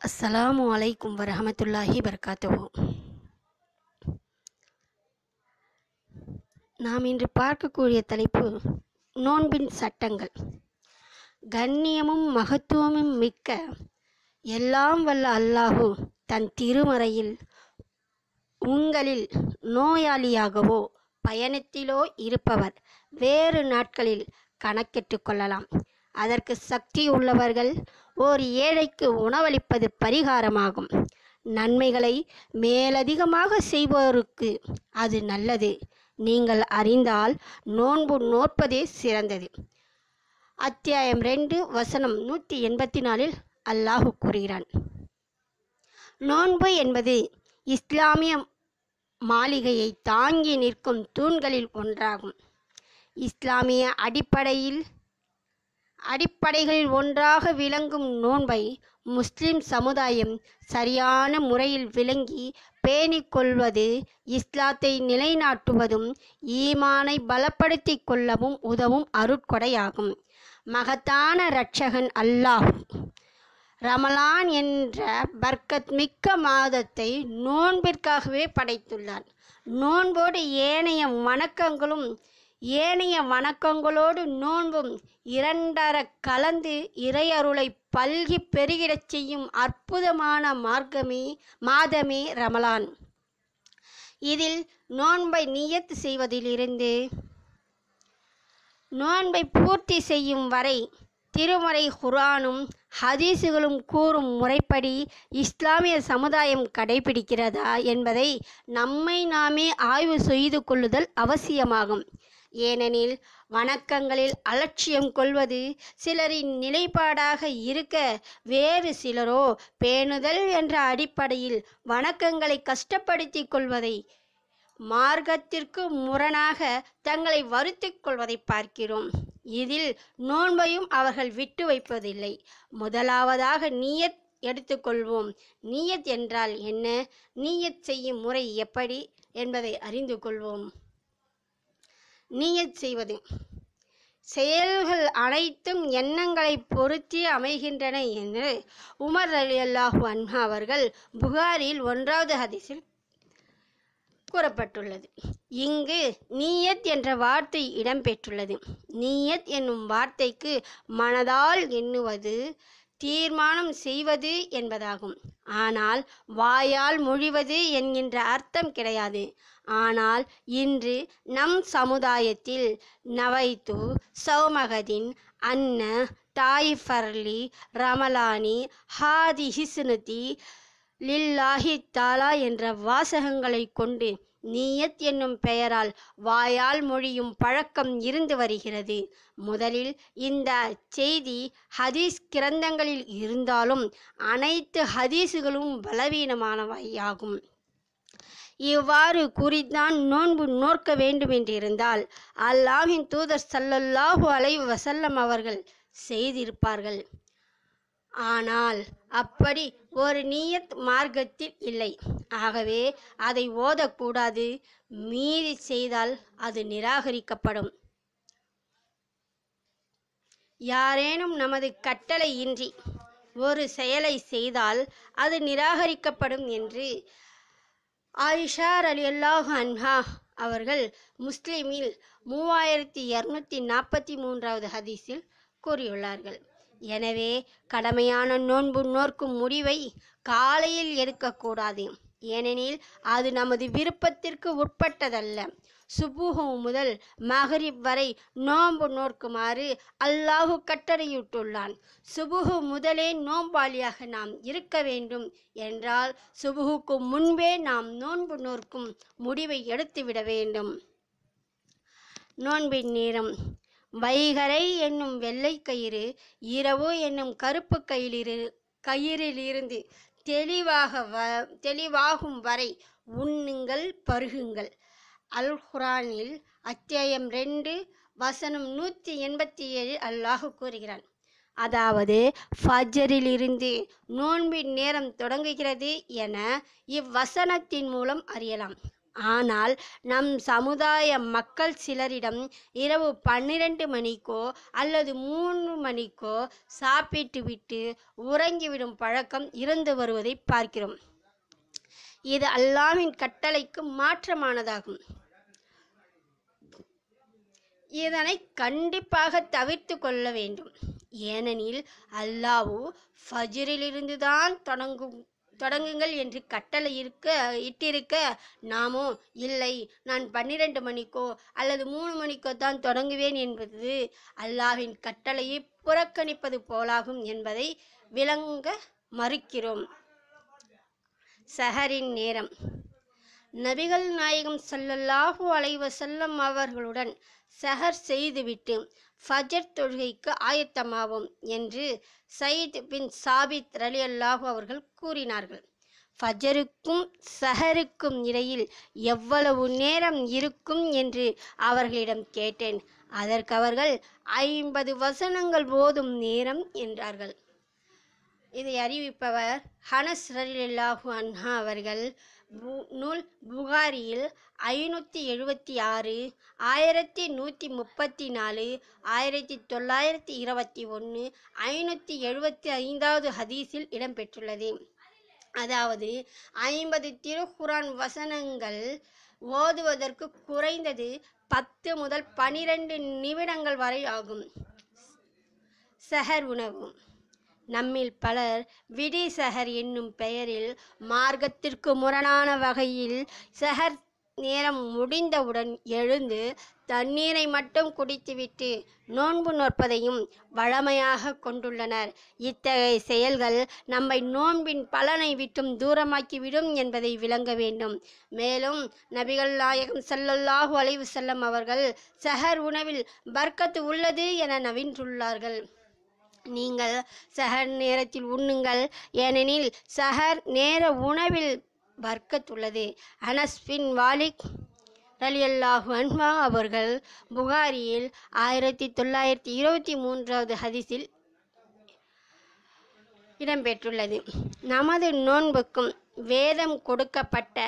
அஸ்ஸலாமு அலைக்கும் வரஹமத்துல்லாஹி வபரகாத்துஹு. நாம் இன்று பார்க்கக்கூடிய தலைப்பு நோன்பின் சட்டங்கள். கண்ணியமும் மகத்துவமும் மிக்க எல்லாம் வல்ல அல்லாஹு தன் திருமறையில் உங்களில் நோயாளியாகவோ பயணத்திலோ இருப்பவர் வேறு நாட்களில் கணக்கிட்டு கொள்ளலாம். அதற்கு சக்தி உள்ளவர்கள் ஓர் ஏழைக்கு உணவளிப்பது பரிகாரமாகும். நன்மைகளை மேலதிகமாக செய்வோருக்கு அது நல்லது. நீங்கள் அறிந்தால் நோன்பு நோற்பதே சிறந்தது. அத்தியாயம் ரெண்டு வசனம் நூற்றி எண்பத்தி நாலில் அல்லாஹு கூறுகிறான். நோன்பு என்பது இஸ்லாமிய மாளிகையை தாங்கி நிற்கும் தூண்களில் ஒன்றாகும். இஸ்லாமிய அடிப்படையில் அடிப்படைகளில் ஒன்றாக விளங்கும் நோன்பை முஸ்லிம் சமுதாயம் சரியான முறையில் விளங்கி பேணிக்கொள்வது இஸ்லாத்தை நிலைநாட்டுவதும் ஈமானை பலப்படுத்திக் கொள்ளவும் உதவும் அருட்கொடையாகும். மகத்தான இரட்சகன் அல்லாஹ். ரமலான் என்ற பர்க்கத் மிக்க மாதத்தை நோன்பிற்காகவே படைத்துள்ளார் நோன்போடு ஏனைய வணக்கங்களும் ஏனைய வணக்கங்களோடு நோன்பும் இரண்டரக் கலந்து இறையருளை பல்கி பெருகிடச் செய்யும் அற்புதமான மார்க்கமே மாதமே ரமலான். இதில் நோன்பை நியத்து செய்வதிலிருந்து நோன்பை பூர்த்தி செய்யும் வரை திருமறை குரானும் ஹதீஸுகளும் கூறும் முறைப்படி இஸ்லாமிய சமுதாயம் கடைபிடிக்கிறதா என்பதை நம்மை நாமே ஆய்வு செய்து கொள்ளுதல் அவசியமாகும். ஏனெனில் வணக்கங்களில் அலட்சியம் கொள்வது சிலரின் நிலைப்பாடாக இருக்க வேறு சிலரோ பேணுதல் என்ற அடிப்படையில் வணக்கங்களை கஷ்டப்படுத்திக் கொள்வதை மார்க்கத்திற்கு முரணாக தங்களை வருத்திக் கொள்வதை பார்க்கிறோம். இதில் நோன்பையும் அவர்கள் விட்டு வைப்பதில்லை. முதலாவதாக நீயத் எடுத்துக்கொள்வோம் நீயத் என்றால் என்ன? நீயத் செய்யும் முறை எப்படி என்பதை அறிந்து கொள்வோம். நீயத் செய்வது. செயல்கள் அனைத்தும் எண்ணங்களை பொருத்தி அமைகின்றன என்று உமர் அலி அல்லாஹு அன்ஹா அவர்கள் புகாரில் ஒன்றாவது ஹதீஸில் கூறப்பட்டுள்ளது. இங்கு நீயத் என்ற வார்த்தை இடம்பெற்றுள்ளது. நீயத் என்னும் வார்த்தைக்கு மனதால் எண்ணுவது தீர்மானம் செய்வது என்பதாகும். ஆனால் வாயால் மொழிவது என்கின்ற அர்த்தம் கிடையாது. ஆனால் இன்று நம் சமுதாயத்தில் நவைத்து சௌமகதின் அன்ன தாயிஃபர்லி ரமலானி ஹாதி ஹிஸ்னதி லில்லாஹி தாலா என்ற வாசகங்களை கொண்டு நீயத் என்னும் பெயரால் வாயால் மொழியும் பழக்கம் இருந்து வருகிறது. முதலில் இந்த செய்தி ஹதீஸ் கிரந்தங்களில் இருந்தாலும் அனைத்து ஹதீஸுகளும் பலவீனமானவையாகும். இவ்வாறு கூறித்தான் நோன்பு நோக்க வேண்டும் என்றிருந்தால் அல்லாஹின் தூதர் சல்லல்லாஹு அலை வசல்லம் அவர்கள் செய்திருப்பார்கள். ஆனால் அப்படி ஒரு நீயத் மார்க்கத்தில் இல்லை. ஆகவே அதை ஓதக்கூடாது. மீறி செய்தால் அது நிராகரிக்கப்படும். யாரேனும் நமது கட்டளையின்றி ஒரு செயலை செய்தால் அது நிராகரிக்கப்படும் என்று ஆயிஷார் அலி அல்லாஹ் அன்ஹா அவர்கள் முஸ்லிமில் மூவாயிரத்தி இரநூத்தி நாற்பத்தி மூன்றாவது ஹதீஸில் கூறியுள்ளார்கள். எனவே கடமையான நோன்பு நோர்க்கும் முடிவை காலையில் எடுக்கக்கூடாது. ஏனெனில் அது நமது விருப்பத்திற்கு உட்பட்டதல்ல. சுபுகு முதல் மகரிப் வரை நோன்பு நோக்குமாறு அல்லாஹு கட்டளையிட்டுள்ளான். சுபுகு முதலே நோம்பாளியாக நாம் இருக்க வேண்டும் என்றால் சுபுகுக்கு முன்பே நாம் நோன்பு நோர்க்கும் முடிவை எடுத்துவிட வேண்டும். நோன்பின் நேரம். வைகரை என்னும் வெள்ளை கயிறு இரவு என்னும் கருப்பு கயிறு கயிறிலிருந்து தெளிவாக வ தெளிவாகும் வரை உண்ணுங்கள் பருகுங்கள். அல் குரானில் அத்தியாயம் ரெண்டு வசனம் நூற்றி எண்பத்தி ஏழு அல்லாஹ் கூறுகிறான். அதாவது ஃபஜரிலிருந்து நோன்பின் நேரம் தொடங்குகிறது என இவ்வசனத்தின் மூலம் அறியலாம். ஆனால் நம் சமுதாய மக்கள் சிலரிடம் இரவு பன்னிரண்டு மணிக்கோ அல்லது மூன்று மணிக்கோ சாப்பிட்டு விட்டு உறங்கிவிடும் பழக்கம் இருந்து வருவதை பார்க்கிறோம். இது அல்லாவின் கட்டளைக்கு மாற்றமானதாகும். இதனை கண்டிப்பாக தவிர்த்து கொள்ள வேண்டும். ஏனெனில் அல்லாஹ் ஃபஜ்ரிலிருந்து தான் தொடங்கும் தொடங்குங்கள் என்று கட்டளை இருக்க இட்டிருக்க நாமோ இல்லை நான் பன்னிரண்டு மணிக்கோ அல்லது மூணு மணிக்கோ தான் தொடங்குவேன் என்பது அல்லாவின் கட்டளையை புறக்கணிப்பது போலாகும் என்பதை விளங்க மறுக்கிறோம். சஹரின் நேரம். நபிகள் நாயகம் சல்லல்லாஹு அலைவசல்லம் அவர்களுடன் சஹர் செய்துவிட்டு ஃபஜர் தொழுகைக்கு ஆயத்தமாவோம் என்று சயீத் பின் சாபித் ரலி அல்லாஹு அவர்கள் கூறினார்கள். ஃபஜருக்கும் சஹருக்கும் இடையில் எவ்வளவு நேரம் இருக்கும் என்று அவர்களிடம் கேட்டேன். அதற்கு அவர்கள் ஐம்பது வசனங்கள் போதும் நேரம் என்றார்கள். இதை அறிவிப்பவர் ஹனஸ் ரலியல்லாஹு அன்ஹா அவர்கள் நூல் புகாரியில் ஐநூற்றி எழுபத்தி ஆறு ஆயிரத்தி நூற்றி முப்பத்தி நாலு ஆயிரத்தி தொள்ளாயிரத்தி இருபத்தி ஒன்று ஐநூற்றி எழுபத்தி ஐந்தாவது ஹதீஸில் இடம்பெற்றுள்ளது. அதாவது ஐம்பது திருக்குரான் வசனங்கள் ஓதுவதற்கு குறைந்தது பத்து முதல் பனிரெண்டு நிமிடங்கள் வரை ஆகும். சஹர் உணவு. நம்மில் பலர் விடி சஹர் என்னும் பெயரில் மார்க்கத்திற்கு முரணான வகையில் சஹர் நேரம் முடிந்தவுடன் எழுந்து தண்ணீரை மட்டும் குடித்துவிட்டு நோன்பு நோற்பதையும் வழமையாக கொண்டுள்ளனர். இத்தகைய செயல்கள் நம்மை நோன்பின் பலனை விட்டும் தூரமாக்கிவிடும் என்பதை விளங்க வேண்டும். மேலும் நபிகள் நாயகம் ஸல்லல்லாஹு அலைவு செல்லம் அவர்கள் சஹர் உணவில் பர்க்கத்து உள்ளது என நவின்றுள்ளார்கள். நீங்கள் சஹர் நேரத்தில் உண்ணுங்கள். ஏனெனில் சஹர் நேர உணவில் வர்க்கத்துள்ளது. அனஸ் பின் வாலிக் ரலியல்லாஹு அன்மா அவர்கள் புகாரியில் ஆயிரத்தி தொள்ளாயிரத்தி இருபத்தி மூன்றாவது ஹதிஸில் இடம்பெற்றுள்ளது. நமது நோன்புக்கும் வேதம் கொடுக்கப்பட்ட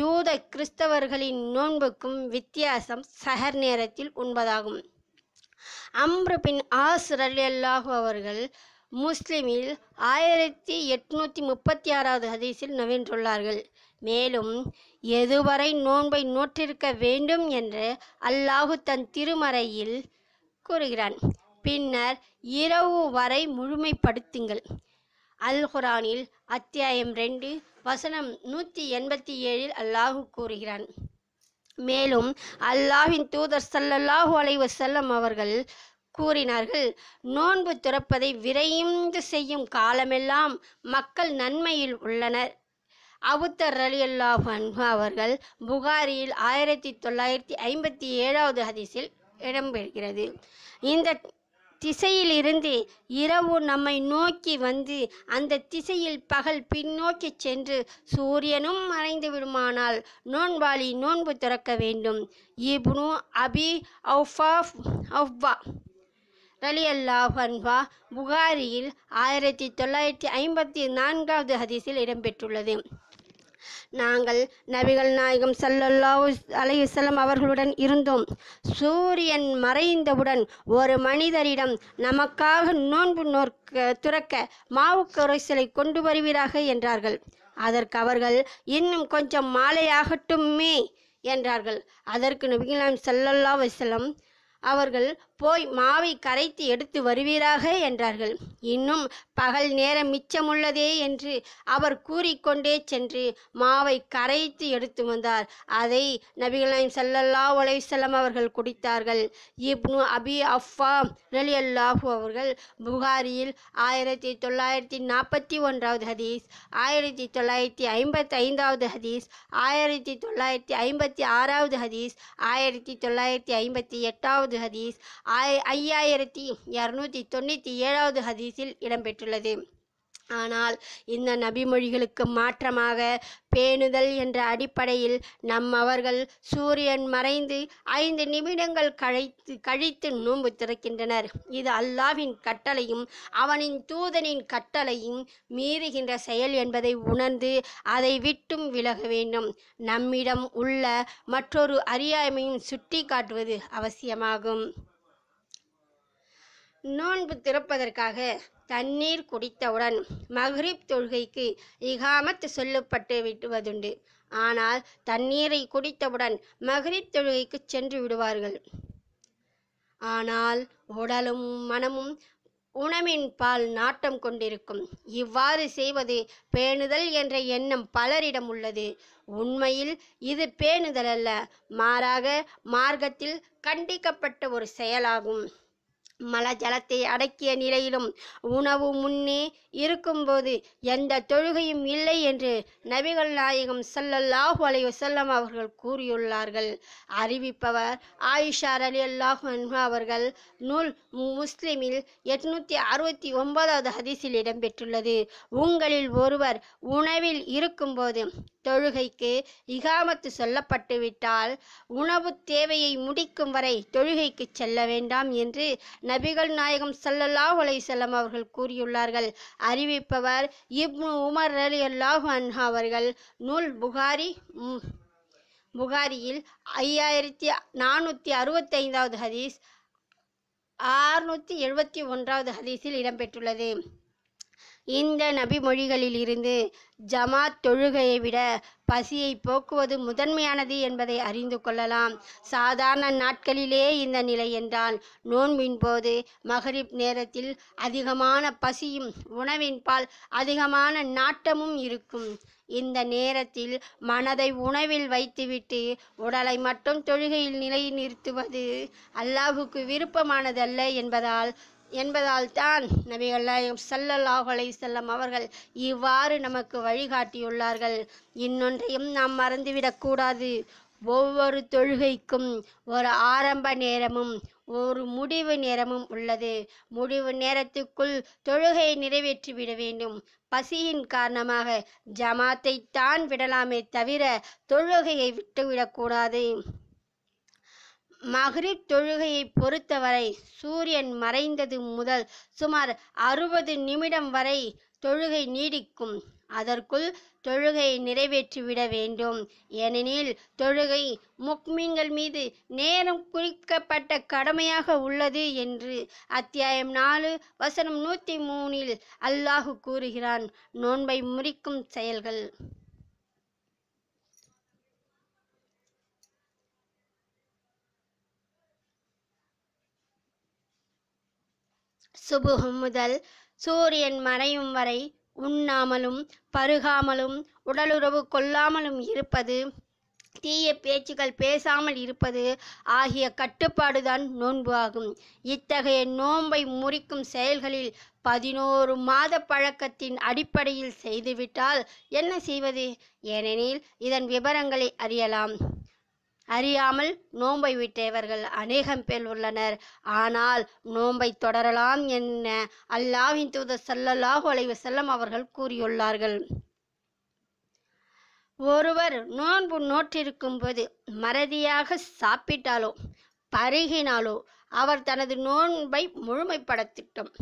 யூத கிறிஸ்தவர்களின் நோன்புக்கும் வித்தியாசம் சஹர் நேரத்தில் உண்பதாகும். அம்ரு பின் ஆஸ் ரலியல்லாஹு அவர்கள் முஸ்லிமில் ஆயிரத்தி எட்நூற்றி முப்பத்தி ஆறாவது ஹதீஸில் நவீன்றுள்ளார்கள். மேலும் எதுவரை நோன்பை நோற்றிருக்க வேண்டும் என்று அல்லாஹு தன் திருமறையில் கூறுகிறான். பின்னர் இரவு வரை முழுமைப்படுத்துங்கள். அல் குரானில் அத்தியாயம் ரெண்டு வசனம் நூற்றி எண்பத்தி ஏழில் அல்லாஹு கூறுகிறான். மேலும் அல்லாஹின் தூதர் சல்லல்லாஹு அலைவ செல்லம் அவர்கள் கூறினார்கள் நோன்பு துறப்பதை விரைந்து செய்யும் காலமெல்லாம் மக்கள் நன்மையில் உள்ளனர். அபுத்தர் ரலியல்லாஹு அன்ஹு அவர்கள் புகாரியில் ஆயிரத்தி தொள்ளாயிரத்தி ஐம்பத்தி ஏழாவது ஹதீஸில் இடம்பெறுகிறது. இந்த திசையிலிருந்து இரவு நம்மை நோக்கி வந்து அந்த திசையில் பகல் பின்னோக்கி சென்று சூரியனும் மறைந்து விடுமானால் நோன்பாளி நோன்பு திறக்க வேண்டும். இப்னு அபி அவுஃபா அவ்வா ரலி அல்லாஹ் புகாரியில் ஆயிரத்தி தொள்ளாயிரத்தி ஐம்பத்தி நான்காவது ஹதீஸில் இடம்பெற்றுள்ளது. நாங்கள் நபிகள் நாயகம் ஸல்லல்லாஹு அலைஹி அவர்களுடன் இருந்தோம். சூரியன் மறைந்தவுடன் ஒரு மனிதரிடம் நமக்காக நோன்பு நோக்க துறக்க மாவு கரைசலை கொண்டு வருவீராக என்றார்கள். அதற்கு அவர்கள் இன்னும் கொஞ்சம் மாலையாகட்டுமே என்றார்கள். அதற்கு நபிகள் நாயகம் ஸல்லல்லாஹு அவர்கள் போய் மாவை கரைத்து எடுத்து வருவீராக? என்றார்கள். இன்னும் பகல் நேரம் மிச்சமுள்ளதே என்று அவர் கூறிக்கொண்டே சென்று மாவை கரைத்து எடுத்து வந்தார். அதை நபிகளின் செல்லல்லா உலைசல்லம் அவர்கள் குடித்தார்கள். இப்னு அபி அஃபா ரலியல்லாஹு அவர்கள் புகாரியில் ஆயிரத்தி தொள்ளாயிரத்தி நாற்பத்தி ஒன்றாவது ஹதீஸ் ஆயிரத்தி தொள்ளாயிரத்தி ஐம்பத்தி ஐந்தாவது ஹதீஸ் ஆயிரத்தி தொள்ளாயிரத்தி ஐம்பத்தி ஆறாவது ஹதீஸ் ஆயிரத்தி தொள்ளாயிரத்தி ஐம்பத்தி எட்டாவது ஹதீஸ் ஆய் ஐயாயிரத்தி இரநூத்தி தொண்ணூற்றி ஏழாவது ஹதீஸில் இடம்பெற்றுள்ளது. ஆனால் இந்த நபிமொழிகளுக்கு மாற்றமாக பேணுதல் என்ற அடிப்படையில் நம் அவர்கள் சூரியன் மறைந்து ஐந்து நிமிடங்கள் கழித்து கழித்து நோன்பு திறக்கின்றனர். இது அல்லாவின் கட்டளையும் அவனின் தூதனின் கட்டளையும் மீறுகின்ற செயல் என்பதை உணர்ந்து அதை விட்டும் விலக வேண்டும். நம்மிடம் உள்ள மற்றொரு அறியாமையும் சுட்டி காட்டுவது அவசியமாகும். நோன்பு திறப்பதற்காக தண்ணீர் குடித்தவுடன் மஹ்ரிப் தொழுகைக்கு இகாமத் சொல்லப்பட்டு விடுவதுண்டு ஆனால் தண்ணீரை குடித்தவுடன் மஹ்ரிப் தொழுகைக்கு சென்று விடுவார்கள். ஆனால் உடலும் மனமும் உணவின் பால் நாட்டம் கொண்டிருக்கும். இவ்வாறு செய்வது பேணுதல் என்ற எண்ணம் பலரிடம் உள்ளது. உண்மையில் இது பேணுதல் அல்ல மாறாக மார்க்கத்தில் கண்டிக்கப்பட்ட ஒரு செயலாகும். மலஜலத்தை அடக்கிய நிலையிலும் உணவு முன்னே இருக்கும்போது எந்த தொழுகையும் இல்லை என்று நபிகள் நாயகம் சல்லல்லாஹு அலைஹி செல்லம் அவர்கள் கூறியுள்ளார்கள். அறிவிப்பவர் ஆயிஷா அலி அல்லாஹு அவர்கள் நூல் முஸ்லிமில் எட்நூத்தி அறுபத்தி ஒன்பதாவது ஹதீஸில் இடம்பெற்றுள்ளது. உங்களில் ஒருவர் உணவில் இருக்கும்போது தொழுகைக்கு இகாமத்து சொல்லப்பட்டுவிட்டால் உணவு தேவையை முடிக்கும் வரை தொழுகைக்கு செல்ல வேண்டாம் என்று நபிகள் நாயகம் சல்லல்லா அலைஹி அவர்கள் கூறியுள்ளார்கள். அறிவிப்பவர் இப்னு உமர் அலி அல்லாஹு அன்ஹா அவர்கள். நூல் புகாரி புகாரியில் ஐயாயிரத்தி நானூற்றி அறுபத்தைந்தாவது ஹதீஸ் ஆறுநூற்றி எழுபத்தி ஒன்றாவது ஹதீஸில் இடம்பெற்றுள்ளது இந்த நபிமொழிகளில் இருந்து ஜமாத் தொழுகையை விட பசியை போக்குவது முதன்மையானது என்பதை அறிந்து கொள்ளலாம். சாதாரண நாட்களிலே இந்த நிலை என்றால் நோன்பின் போது மகரிப் நேரத்தில் அதிகமான பசியும் உணவின்பால் அதிகமான நாட்டமும் இருக்கும். இந்த நேரத்தில் மனதை உணவில் வைத்துவிட்டு உடலை மட்டும் தொழுகையில் நிலை நிறுத்துவது அல்லாஹுக்கு விருப்பமானதல்ல என்பதால் என்பதால் தான் நபிகள்லாயும் நாயகம் செல்லம் அவர்கள் இவ்வாறு நமக்கு வழிகாட்டியுள்ளார்கள். இன்னொன்றையும் நாம் மறந்துவிடக்கூடாது ஒவ்வொரு தொழுகைக்கும் ஒரு ஆரம்ப நேரமும் ஒரு முடிவு நேரமும் உள்ளது. முடிவு நேரத்துக்குள் தொழுகையை நிறைவேற்றி விட வேண்டும். பசியின் காரணமாக ஜமாத்தை தான் விடலாமே தவிர தொழுகையை விட்டுவிடக்கூடாது மஹ்ரிப் தொழுகையை பொறுத்தவரை சூரியன் மறைந்தது முதல் சுமார் அறுபது நிமிடம் வரை தொழுகை நீடிக்கும். அதற்குள் தொழுகையை நிறைவேற்றிவிட வேண்டும். ஏனெனில் தொழுகை முக்மீன்கள் மீது நேரம் குறிக்கப்பட்ட கடமையாக உள்ளது என்று அத்தியாயம் நாலு வசனம் நூற்றி மூணில் அல்லாஹு கூறுகிறான். நோன்பை முறிக்கும் செயல்கள். சுபுகம் முதல் சூரியன் மறையும் வரை உண்ணாமலும் பருகாமலும் உடலுறவு கொள்ளாமலும் இருப்பது தீய பேச்சுகள் பேசாமல் இருப்பது ஆகிய கட்டுப்பாடுதான் நோன்பு ஆகும். இத்தகைய நோன்பை முறிக்கும் செயல்களில் பதினோரு மாத பழக்கத்தின் அடிப்படையில் செய்துவிட்டால் என்ன செய்வது? ஏனெனில் இதன் விவரங்களை அறியலாம். அறியாமல் நோன்பை விட்டவர்கள் அநேகம் பேர் உள்ளனர். ஆனால் நோன்பை தொடரலாம் என்ன? அல்லாஹ்வின் தூதர் ஸல்லல்லாஹு அலைஹி செல்லம் அவர்கள் கூறியுள்ளார்கள். ஒருவர் நோன்பு நோற்றிருக்கும் போது மறதியாக சாப்பிட்டாலோ பருகினாலோ அவர் தனது நோன்பை முழுமைப்படுத்திட்டோம்.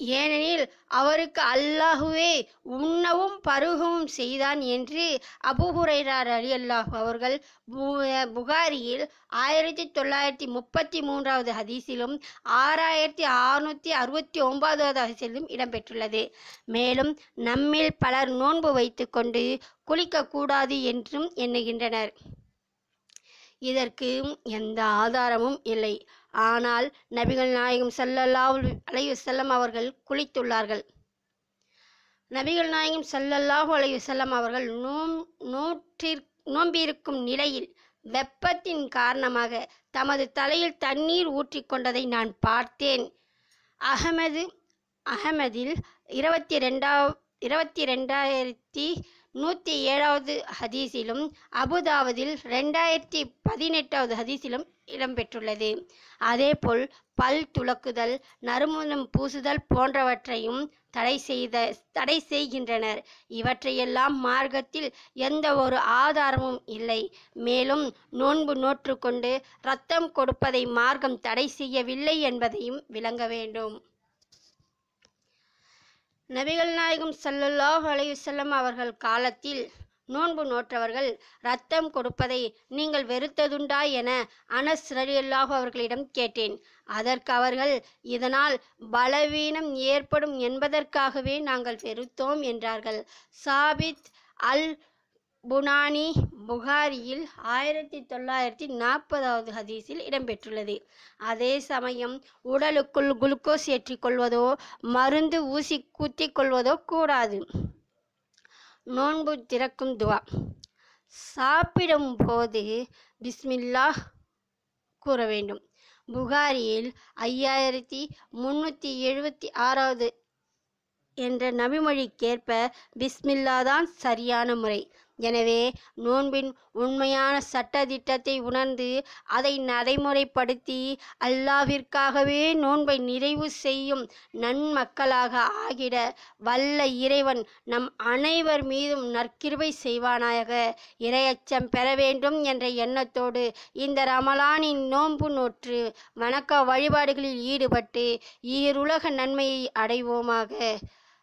ஏனெனில் அவருக்கு அல்லாஹுவே உண்ணவும் பருகவும் செய்தான் என்று அபுஹுரைரார் அலி அல்லாஹ் அவர்கள் பு- புகாரியில் ஆயிரத்தி தொள்ளாயிரத்தி முப்பத்தி மூன்றாவது ஹதீஸிலும் ஆறாயிரத்தி அறுநூற்றி அறுபத்தி ஒன்பதாவது ஹதீஸிலும் இடம்பெற்றுள்ளது. மேலும் நம்மில் பலர் நோன்பு வைத்துக்கொண்டு குளிக்கக்கூடாது என்றும் எண்ணுகின்றனர். இதற்கு எந்த ஆதாரமும் இல்லை. ஆனால் நபிகள் நாயகம் செல்லல்லாவு அலைவு செல்லம் அவர்கள் குளித்துள்ளார்கள். நபிகள் நாயகம் செல்லல்லாவு அலைவு செல்லம் அவர்கள் நோம் நோற்றிற் நோம்பியிருக்கும் நிலையில் வெப்பத்தின் காரணமாக தமது தலையில் தண்ணீர் ஊற்றிக்கொண்டதை நான் பார்த்தேன். அகமது அகமதில் இருபத்தி ரெண்டாவ இருபத்தி ரெண்டாயிரத்தி நூற்றி ஏழாவது ஹதீஸிலும் அபுதாவதில் ரெண்டாயிரத்தி பதினெட்டாவது ஹதீஸிலும் இடம்பெற்றுள்ளது. அதேபோல் பல் துலக்குதல் நறுமணம் பூசுதல் போன்றவற்றையும் தடை செய்த தடை செய்கின்றனர். இவற்றையெல்லாம் மார்க்கத்தில் எந்த ஒரு ஆதாரமும் இல்லை. மேலும் நோன்பு நோற்றுக்கொண்டு ரத்தம் கொடுப்பதை மார்க்கம் தடை செய்யவில்லை என்பதையும் விளங்க வேண்டும். நபிகள் நாயகம் சல்லுல்லாஹ் அலையுசல்லம் அவர்கள் காலத்தில் நோன்பு நோற்றவர்கள் ரத்தம் கொடுப்பதை நீங்கள் வெறுத்ததுண்டா என அனஸ் ரலியல்லாஹு அவர்களிடம் கேட்டேன். அதற்கு அவர்கள் இதனால் பலவீனம் ஏற்படும் என்பதற்காகவே நாங்கள் வெறுத்தோம் என்றார்கள். சாபித் அல் புனானி புகாரியில் ஆயிரத்தி தொள்ளாயிரத்தி நாற்பதாவது ஹதீஸில் இடம்பெற்றுள்ளது. அதே சமயம் உடலுக்குள் குளுக்கோஸ் ஏற்றிக்கொள்வதோ மருந்து ஊசி குத்திக்கொள்வதோ கூடாது. நோன்பு திறக்கும் துவா. சாப்பிடும் போது பிஸ்மில்லா கூற வேண்டும். புகாரியில் ஐயாயிரத்தி முன்னூற்றி எழுபத்தி ஆறாவது என்ற நபிமொழிக்கேற்ப பிஸ்மில்லா தான் சரியான முறை. எனவே நோன்பின் உண்மையான சட்ட திட்டத்தை உணர்ந்து அதை நடைமுறைப்படுத்தி அல்லாவிற்காகவே நோன்பை நிறைவு செய்யும் நன்மக்களாக ஆகிட வல்ல இறைவன் நம் அனைவர் மீதும் நற்கிருபை செய்வானாக. இரையச்சம் பெற வேண்டும் என்ற எண்ணத்தோடு இந்த ரமலானின் நோன்பு நோற்று வணக்க வழிபாடுகளில் ஈடுபட்டு ஈருலக நன்மையை அடைவோமாக.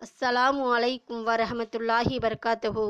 அஸ்ஸலாமு அலைக்கும் வரஹமத்துல்லாஹி வபரகாத்துஹு.